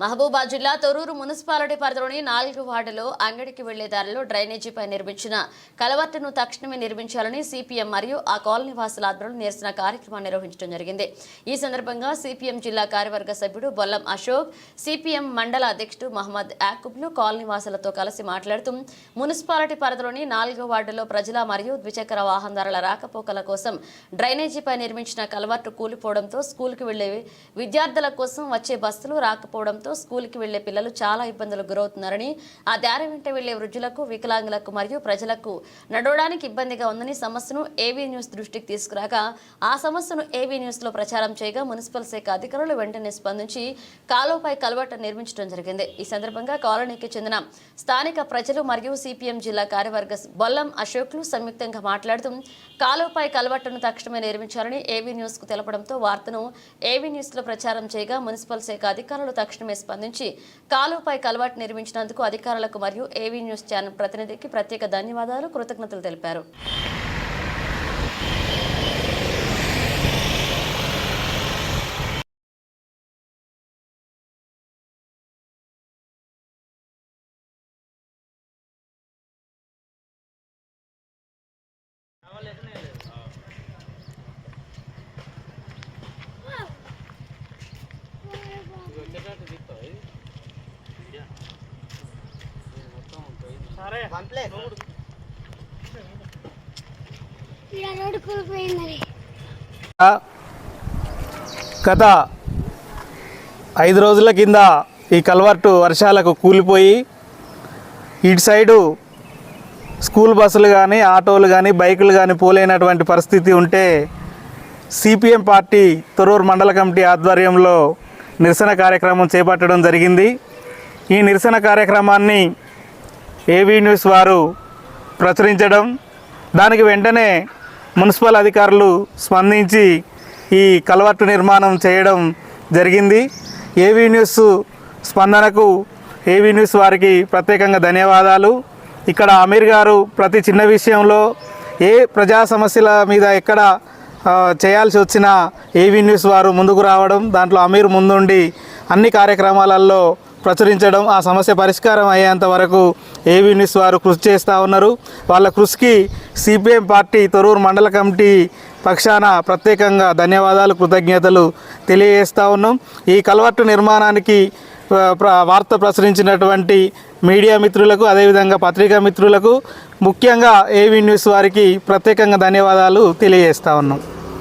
మహబూబాద్ జిల్లా తొరూరు మున్సిపాలిటీ పరిధిలోని నాలుగు వార్డులో అంగడికి వెళ్ళే దారిలో డ్రైనేజీపై నిర్మించిన కలవర్టును తక్షణమే నిర్మించాలని సిపిఎం మరియు ఆ కాలనీ వాసుల ఆధ్వర్యంలో నిరసన కార్యక్రమాన్ని నిర్వహించడం జరిగింది. ఈ సందర్భంగా సిపిఎం జిల్లా కార్యవర్గ సభ్యుడు బొల్లం అశోక్ సిపిఎం మండల అధ్యక్షుడు మహమ్మద్ యాకూబ్లు కాలనీ వాసులతో కలిసి మాట్లాడుతూ మున్సిపాలిటీ పరిధిలోని నాలుగో వార్డులో ప్రజల మరియు ద్విచక్ర వాహనదారుల రాకపోకల కోసం డ్రైనేజీపై నిర్మించిన కలవర్టు కూలిపోవడంతో స్కూల్కి వెళ్ళే విద్యార్థుల కోసం వచ్చే బస్సులు రాకపోవడంతో స్కూల్కి వెళ్ళే పిల్లలు చాలా ఇబ్బందులకు గురవుతున్నారని ఆ దారి వెంట వెళ్ళే వృద్ధులకు వికలాంగులకు మరియు ప్రజలకు నడవడానికి ఇబ్బందిగా ఉందని సమస్యను ఏవీ న్యూస్ దృష్టికి తీసుకురాగా ఆ సమస్యను ఏవీ న్యూస్లో ప్రచారం చేయగా మున్సిపల్ శాఖ అధికారులు వెంటనే స్పందించి కాలువపై కలవట నిర్మించడం జరిగింది. ఈ సందర్భంగా కాలనీకి చెందిన స్థానిక ప్రజలు మరియు సిపిఎం జిల్లా కార్యవర్గ బొల్లం అశోక్లు సంయుక్తంగా మాట్లాడుతూ కాలువపై కలవట్టును తక్షణమే నిర్మించాలని ఏవీ న్యూస్కు తెలపడంతో వార్తను ఏవీ న్యూస్లో ప్రచారం చేయగా మున్సిపల్ శాఖ అధికారులు తక్షణమే స్పందించి కాలువపై కలవాటు నిర్మించినందుకు అధికారులకు మరియు ఏవీ న్యూస్ ఛానల్ ప్రతినిధికి ప్రత్యేక ధన్యవాదాలు కృతజ్ఞతలు తెలిపారు. గత ఐదు రోజుల కింద ఈ కల్వర్టు వర్షాలకు కూలిపోయి ఇటు సైడు స్కూల్ బస్సులు కానీ ఆటోలు కానీ బైకులు కానీ పోలేనటువంటి పరిస్థితి ఉంటే సిపిఎం పార్టీ తొరూరు మండల కమిటీ ఆధ్వర్యంలో నిరసన కార్యక్రమం చేపట్టడం జరిగింది. ఈ నిరసన కార్యక్రమాన్ని ఏవీ న్యూస్ వారు ప్రచురించడం దానికి వెంటనే మున్సిపల్ అధికారులు స్పందించి ఈ కలవట్టు నిర్మాణం చేయడం జరిగింది. ఏవీ న్యూస్ స్పందనకు ఏవీ న్యూస్ వారికి ప్రత్యేకంగా ధన్యవాదాలు. ఇక్కడ అమీర్ గారు ప్రతి చిన్న విషయంలో ఏ ప్రజా సమస్యల మీద ఎక్కడ చేయాల్సి వచ్చిన ఏవీ న్యూస్ వారు ముందుకు రావడం దాంట్లో అమీర్ ముందుండి అన్ని కార్యక్రమాలలో ప్రచురించడం ఆ సమస్య పరిష్కారం అయ్యేంత వరకు ఏవీ న్యూస్ వారు కృషి చేస్తూ ఉన్నారు. వాళ్ళ కృషికి సిపిఎం పార్టీ తొరూరు మండల కమిటీ పక్షాన ప్రత్యేకంగా ధన్యవాదాలు కృతజ్ఞతలు తెలియజేస్తూ ఉన్నాం. ఈ కలవట్టు నిర్మాణానికి వార్త ప్రచురించినటువంటి మీడియా మిత్రులకు అదేవిధంగా పత్రికా మిత్రులకు ముఖ్యంగా ఏవీ న్యూస్ వారికి ప్రత్యేకంగా ధన్యవాదాలు తెలియజేస్తా ఉన్నాం.